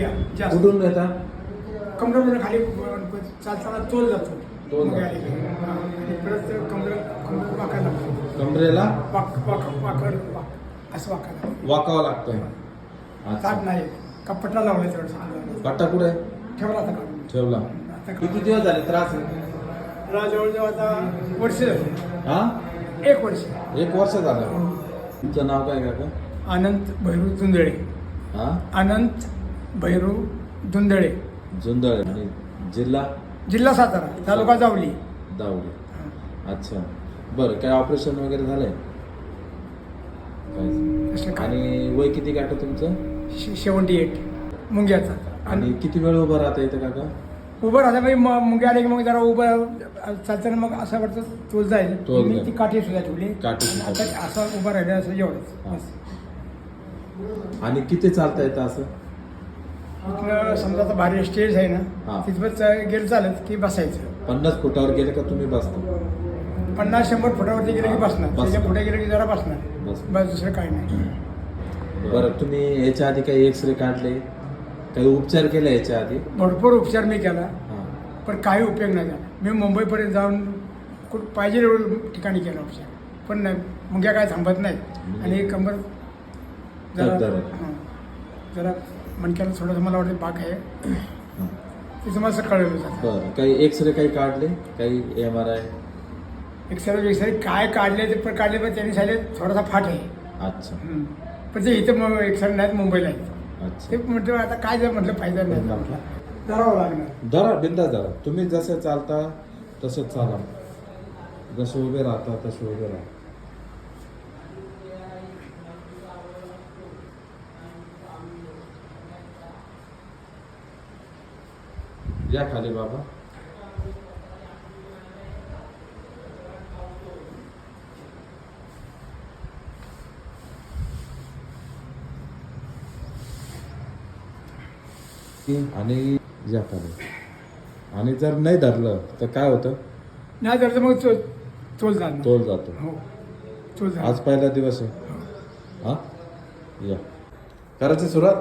मुंग्या जास्त. कुठून येता कमरेवर खाली चालताना तोल जातो. तोल मुंग्या जातो. आली की. हा. आणि परत कमर कमर वाकायला लागतो. कमरेला? वाक वाक वाकड वाक. असं वाकायला लागतं. वाकावं लागतं ताट नाही. कपटा लावला तेवढं पट्टा कुठे? ठेवला आता काढून. ठेवला. आता किती दिवस झाले त्रास? मला जवळजवळ आता वर्ष झाले. हा? एक वर्ष. एक वर्ष झालं. तुमचं नाव काय काका? अनंत भैरू धुंदळे हा? अनंत भैरू धुंदळे. जुंदळ आणि जिल्हा? जिल्हा सातारा तालुका जावली. दावडी अच्छा. बरं काय ऑपरेशन वगैरे झालंय? असं काहीच. काय? आणि वय किती गाठं तुमचं? सेवन्टी एट मुंग्याचा. आणि आणि किती वेळ उभं राहता येतं काका? उभं राहता म्हणजे म- मुंग्या आले की मग जरा उभं चालताना मग असं वाटतं तोल जाईल. तोल मी जाईल. ती काठी सुद्धा ठेवली. काठी आणि सुद्धा आता असं उभं राहिलं असं एवढंच. हा. बस. आणि किती चालता येतं असं? इथनं समजा आता भारी स्टेज आहे हा. ना तिथं गेलं चालत की बसायचं. पन्नास फुटावर गेले का तुम्ही बसता? पन्नास शंभर फुटावरती गेलं की बसणार. बसणार. त्याच्या पुढे गेलं की जरा बसणार. बस. बस दुसरं काही नाही. बरं. तुम्ही याच्या आधी काही एक्सरे काढले? काही उपचार केले याच्या आधी? भरपूर उपचार मी केला हा. पण काही उपयोग नाही झाला. मी मुंबईपर्यंत जाऊन कुठं पाहिजे एवढं ठिकाणी केला उपचार. पण नाही मुंग्या काय थांबत नाही आणि कंबर जरा. हां. जरा मणक्याला थोडंसं मला वाटतं बाक आहे. हा. तिचं मला कळलं जातं बरं काही एक्सरे काही काढले? काही M R I x ray x ray काय काढले ते पण काढले पण त्यांनी सांगितले थोडासा फाट आहे. अच्छा. हम्म. पण ते इथं मग एक्सरे नाहीत मुंबईला आहेत. ते अच्छा म्हटलं आता काय जर म्हटलं फायदा नाही. करावं लागणार. धरा बिंदा धरा तुम्ही जसं चालता तसंच चाला. जसे उभे राहता तसे उभे राहा. या खाली बाबा. आणि या खाली. आणि जर नाही धरलं तर काय होतं? नाही तर मग चोल चोल जाणार. तोल जातो. हो. चोल जाणार. आज पहिला दिवस आहे. हा? या. करायची सुरुवात?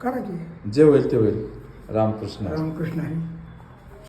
करा की. जे होईल ते होईल. रामकृष्ण. रामकृष्ण आहे